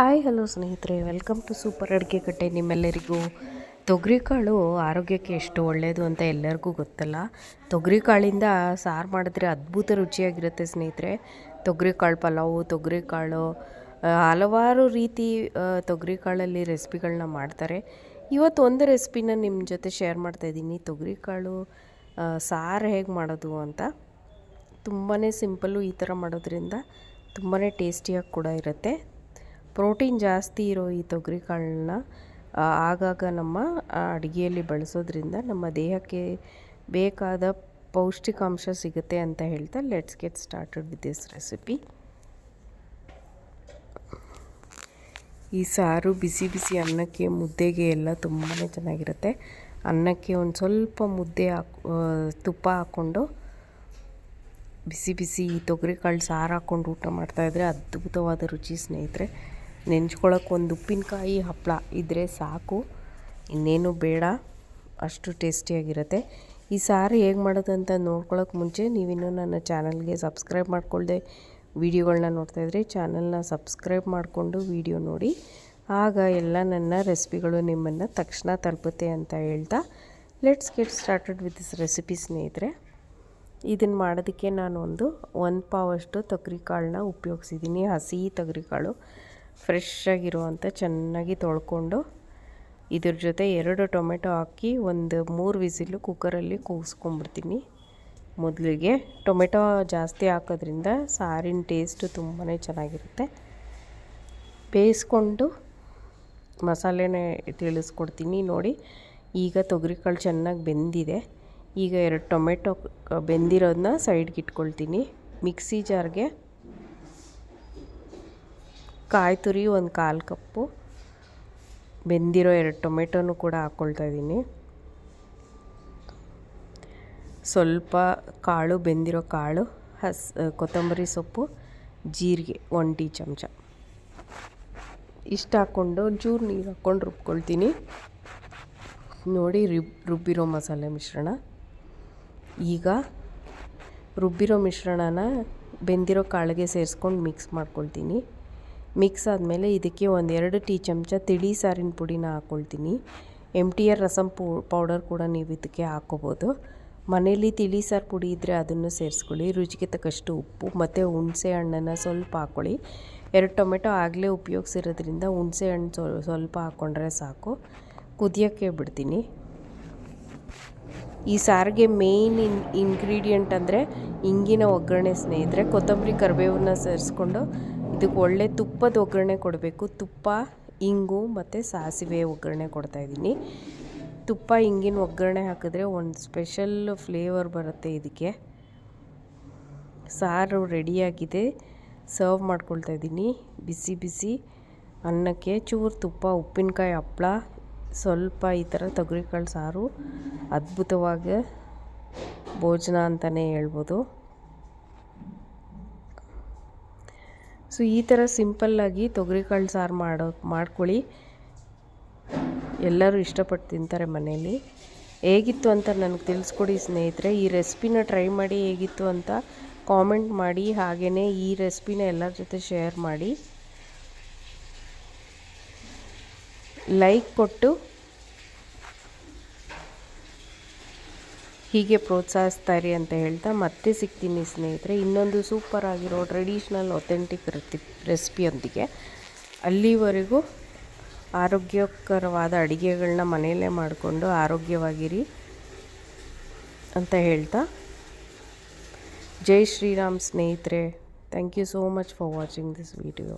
Hi, hello ಸ್ನೇಹಿತರೆ. Welcome to super ಅಡುಗೆ ಕಟ್ಟೆ ನಿಮ್ಮೆಲ್ಲರಿಗೂ. ತೊಗರಿಕಾಳು ಆರೋಗ್ಯಕ್ಕೆ ಎಷ್ಟು ಒಳ್ಳೆಯದು ಅಂತ ಎಲ್ಲರಿಗೂ ಗೊತ್ತಲ್ಲ. ತೊಗರಿಕಾಳಿಂದ ಸಾರು ಮಾಡಿದ್ರೆ ಅದ್ಭುತ ರುಚಿಯಾಗಿರುತ್ತೆ ಸ್ನೇಹಿತರೆ. ತೊಗರಿಕಾಳು ಪಲಾವು, ತೊಗರಿಕಾಳು ಕಾಳು ಹಲವಾರು ರೀತಿ ತೊಗರಿಕಾಳಲ್ಲಿ ರೆಸಿಪಿಗಳನ್ನ ಮಾಡ್ತಾರೆ. ಇವತ್ತು ಒಂದು ರೆಸಿಪಿನ ನಿಮ್ಮ ಜೊತೆ ಶೇರ್ ಮಾಡ್ತಾಯಿದ್ದೀನಿ ತೊಗರಿಕಾಳು ಕಾಳು ಸಾರು ಹೇಗೆ ಮಾಡೋದು ಅಂತ. ತುಂಬಾ ಸಿಂಪಲ್ಲು ಈ ಥರ ಮಾಡೋದ್ರಿಂದ ತುಂಬಾ ಟೇಸ್ಟಿಯಾಗಿ ಕೂಡ ಇರುತ್ತೆ. ಪ್ರೋಟೀನ್ ಜಾಸ್ತಿ ಇರೋ ಈ ತೊಗರಿಕಾಳನ್ನ ಆಗಾಗ ನಮ್ಮ ಅಡುಗೆಯಲ್ಲಿ ಬಳಸೋದ್ರಿಂದ ನಮ್ಮ ದೇಹಕ್ಕೆ ಬೇಕಾದ ಪೌಷ್ಟಿಕಾಂಶ ಸಿಗುತ್ತೆ ಅಂತ ಹೇಳ್ತಾ let's get started with this recipe ಈ ಸಾರು ಬಿಸಿ ಬಿಸಿ ಅನ್ನಕ್ಕೆ ಮುದ್ದೆಗೆ ಎಲ್ಲ ತುಂಬಾ ಚೆನ್ನಾಗಿರುತ್ತೆ. ಅನ್ನಕ್ಕೆ ಒಂದು ಸ್ವಲ್ಪ ಮುದ್ದೆ ಹಾಕ್ ತುಪ್ಪ ಹಾಕ್ಕೊಂಡು ಬಿಸಿ ಬಿಸಿ ತೊಗರಿಕಾಳು ಸಾರು ಹಾಕ್ಕೊಂಡು ಊಟ ಮಾಡ್ತಾಯಿದ್ರೆ ಅದ್ಭುತವಾದ ರುಚಿ ಸ್ನೇಹಿತರೆ. ನೆಂಚ್ಕೊಳಕ್ಕೆ ಒಂದು ಉಪ್ಪಿನಕಾಯಿ ಹಪ್ಪಳ ಇದ್ದರೆ ಸಾಕು. ಇನ್ನೇನು ಬೇಡ, ಅಷ್ಟು ಟೇಸ್ಟಿಯಾಗಿರುತ್ತೆ ಈ ಸಾರು ಹೇಗೆ ಮಾಡೋದು ಅಂತ ನೋಡ್ಕೊಳ್ಳೋಕೆ ಮುಂಚೆ ನೀವಿನ್ನೂ ನನ್ನ ಚಾನಲ್ಗೆ ಸಬ್ಸ್ಕ್ರೈಬ್ ಮಾಡಿಕೊಳ್ಳದೆ ವೀಡಿಯೋಗಳನ್ನ ನೋಡ್ತಾಯಿದ್ರೆ ಚಾನಲ್ನ ಸಬ್ಸ್ಕ್ರೈಬ್ ಮಾಡಿಕೊಂಡು ವೀಡಿಯೋ ನೋಡಿ. ಆಗ ಎಲ್ಲ ನನ್ನ ರೆಸಿಪಿಗಳು ನಿಮ್ಮನ್ನು ತಕ್ಷಣ ತಲುಪುತ್ತೆ ಅಂತ ಹೇಳ್ತಾ let's get started with this recipe ಸ್ನೇಹಿತರೆ. ಇದನ್ನು ಮಾಡೋದಕ್ಕೆ ನಾನು ಒಂದು ಪಾವಷ್ಟು ತೊಗರಿ ಕಾಳನ್ನ ಉಪಯೋಗಿಸಿದ್ದೀನಿ ಹಸಿ ತೊಗರಿ ಕಾಳು. ಫ್ರೆಶ್ ಆಗಿರುವಂಥ ಚೆನ್ನಾಗಿ ತೊಳ್ಕೊಂಡು ಇದ್ರ ಜೊತೆ ಎರಡು ಟೊಮೆಟೊ ಹಾಕಿ ಒಂದು ಮೂರು ವಿಸಿಲು ಕುಕ್ಕರಲ್ಲಿ ಕೂಗಿಸ್ಕೊಂಬಿಡ್ತೀನಿ ಮೊದಲಿಗೆ ಟೊಮೆಟೊ ಜಾಸ್ತಿ ಹಾಕೋದ್ರಿಂದ ಸಾರಿನ ಟೇಸ್ಟು ತುಂಬಾ ಚೆನ್ನಾಗಿರುತ್ತೆ. ಬೇಯಿಸ್ಕೊಂಡು ಮಸಾಲೆನೇ ತಿಳಿಸ್ಕೊಡ್ತೀನಿ ನೋಡಿ. ಈಗ ತೊಗರಿಕಾಳು ಚೆನ್ನಾಗಿ ಬೆಂದಿದೆ. ಈಗ ಎರಡು ಟೊಮೆಟೊ ಬೆಂದಿರೋದನ್ನ ಸೈಡ್ಗೆ ಇಟ್ಕೊಳ್ತೀನಿ. ಮಿಕ್ಸಿ ಜಾರ್ಗೆ ಕಾಯಿ ತುರಿ, ಒಂದು ಕಾಲು ಕಪ್ಪು. ಬೆಂದಿರೋ ಎರಡು ಟೊಮೆಟೊನು ಕೂಡ ಹಾಕ್ಕೊಳ್ತಾ ಇದ್ದೀನಿ. ಸ್ವಲ್ಪ ಕಾಳು, ಬೆಂದಿರೋ ಕಾಳು, ಹಸ್, ಕೊತ್ತಂಬರಿ ಸೊಪ್ಪು, ಜೀರಿಗೆ, ಒಂದು ಟೀ ಚಮಚ. ಇಷ್ಟು ಹಾಕ್ಕೊಂಡು ಜೂರು ನೀರು ಹಾಕ್ಕೊಂಡು ರುಬ್ಕೊಳ್ತೀನಿ. ನೋಡಿ ರಿಬ್, ರುಬ್ಬಿರೋ ಮಸಾಲೆ ಮಿಶ್ರಣ. ಈಗ ರುಬ್ಬಿರೋ ಮಿಶ್ರಣನ ಬೆಂದಿರೋ ಕಾಳಿಗೆ ಸೇರಿಸ್ಕೊಂಡು ಮಿಕ್ಸ್ ಮಾಡ್ಕೊಳ್ತೀನಿ. ಮಿಕ್ಸ್ ಆದಮೇಲೆ ಇದಕ್ಕೆ ಒಂದೆರಡು ಟೀ ಚಮಚ ತಿಳಿ ಸಾರಿನ ಪುಡಿನ ಹಾಕ್ಕೊಳ್ತೀನಿ M T R rasam powder ಕೂಡ ನೀವು ಇದಕ್ಕೆ ಹಾಕ್ಕೋಬೋದು ಮನೇಲಿ ತಿಳಿ ಸಾರು ಪುಡಿ ಇದ್ದರೆ ಅದನ್ನು ಸೇರಿಸ್ಕೊಳ್ಳಿ. ರುಚಿಗೆ ತಕ್ಕಷ್ಟು ಉಪ್ಪು ಮತ್ತು ಹುಣಸೆ ಹಣ್ಣನ್ನು ಸ್ವಲ್ಪ ಹಾಕ್ಕೊಳ್ಳಿ ಎರಡು ಟೊಮೆಟೊ ಆಗಲೇ ಉಪಯೋಗಿಸಿರೋದ್ರಿಂದ ಹುಣಸೆ ಹಣ್ಣು ಸ್ವಲ್ ಸ್ವಲ್ಪ ಹಾಕ್ಕೊಂಡ್ರೆ ಸಾಕು. ಕುದಿಯೋಕ್ಕೆ ಬಿಡ್ತೀನಿ. ಈ ಸಾರಿಗೆ ಮೇಯ್ನ್ ಇನ್, ಇಂಗ್ರೀಡಿಯೆಂಟ್ ಅಂದರೆ ಇಂಗಿನ ಒಗ್ಗರಣೆ ಸ್ನೇಹಿತರೆ, ಕೊತ್ತಂಬರಿ ಕರಿಬೇವನ್ನ ಸೇರಿಸ್ಕೊಂಡು ಇದಕ್ಕೆ ಒಳ್ಳೆ ತುಪ್ಪದ ಒಗ್ಗರಣೆ ಕೊಡಬೇಕು. ತುಪ್ಪ, ಇಂಗು ಮತ್ತು ಸಾಸಿವೆ ಒಗ್ಗರಣೆ ಕೊಡ್ತಾಯಿದ್ದೀನಿ ತುಪ್ಪ, ಇಂಗಿನ ಒಗ್ಗರಣೆ ಹಾಕಿದ್ರೆ ಒಂದು ಸ್ಪೆಷಲ್ ಫ್ಲೇವರ್ ಬರುತ್ತೆ ಇದಕ್ಕೆ. ಸಾರು ರೆಡಿಯಾಗಿದೆ. ಸರ್ವ್ ಮಾಡ್ಕೊಳ್ತಾ ಇದ್ದೀನಿ. ಬಿಸಿ ಬಿಸಿ ಅನ್ನಕ್ಕೆ ಚೂರು ತುಪ್ಪ, ಉಪ್ಪಿನಕಾಯಿ ಹಪ್ಪಳ ಸ್ವಲ್ಪ ಈ ಥರ ತೊಗರಿಕಾಳು ಸಾರು, ಅದ್ಭುತವಾಗಿ ಭೋಜನ ಅಂತಲೇ ಹೇಳ್ಬೋದು. ಸೊ, ಈ ಥರ ಸಿಂಪಲ್ಲಾಗಿ ತೊಗರಿಕಾಳು ಸಾರು ಮಾಡೋ, ಮಾಡ್ಕೊಳ್ಳಿ. ಎಲ್ಲರೂ ಇಷ್ಟಪಟ್ಟು ತಿಂತಾರೆ ಮನೆಯಲ್ಲಿ ಹೇಗಿತ್ತು ಅಂತ ನನಗೆ ತಿಳಿಸ್ಕೊಡಿ ಸ್ನೇಹಿತರೆ. ಈ ರೆಸಿಪಿನ ಟ್ರೈ ಮಾಡಿ ಹೇಗಿತ್ತು ಅಂತ ಕಾಮೆಂಟ್ ಮಾಡಿ. ಹಾಗೆಯೇ ಈ ರೆಸಿಪಿನ ಎಲ್ಲರ ಜೊತೆ ಶೇರ್ ಮಾಡಿ. ಲೈಕ್ ಕೊಟ್ಟು ಹೀಗೆ ಪ್ರೋತ್ಸಾಹಿಸ್ತಾ ಅಂತ ಹೇಳ್ತಾ ಮತ್ತೆ ಸಿಗ್ತೀನಿ ಸ್ನೇಹಿತರೆ. ಇನ್ನೊಂದು ಸೂಪರ್ ಆಗಿರೋ ಟ್ರೆಡಿಷ್ನಲ್ ಒಥೆಂಟಿಕ್ ರೆಸಿಪಿಯೊಂದಿಗೆ ಅಲ್ಲಿವರೆಗೂ ಆರೋಗ್ಯಕರವಾದ ಅಡುಗೆಗಳನ್ನ ಮನೆಯಲ್ಲೇ ಮಾಡಿಕೊಂಡು ಆರೋಗ್ಯವಾಗಿರಿ ಅಂತ ಹೇಳ್ತಾ ಜೈ ಶ್ರೀರಾಮ್ ಸ್ನೇಹಿತರೆ. Thank you so much for watching this video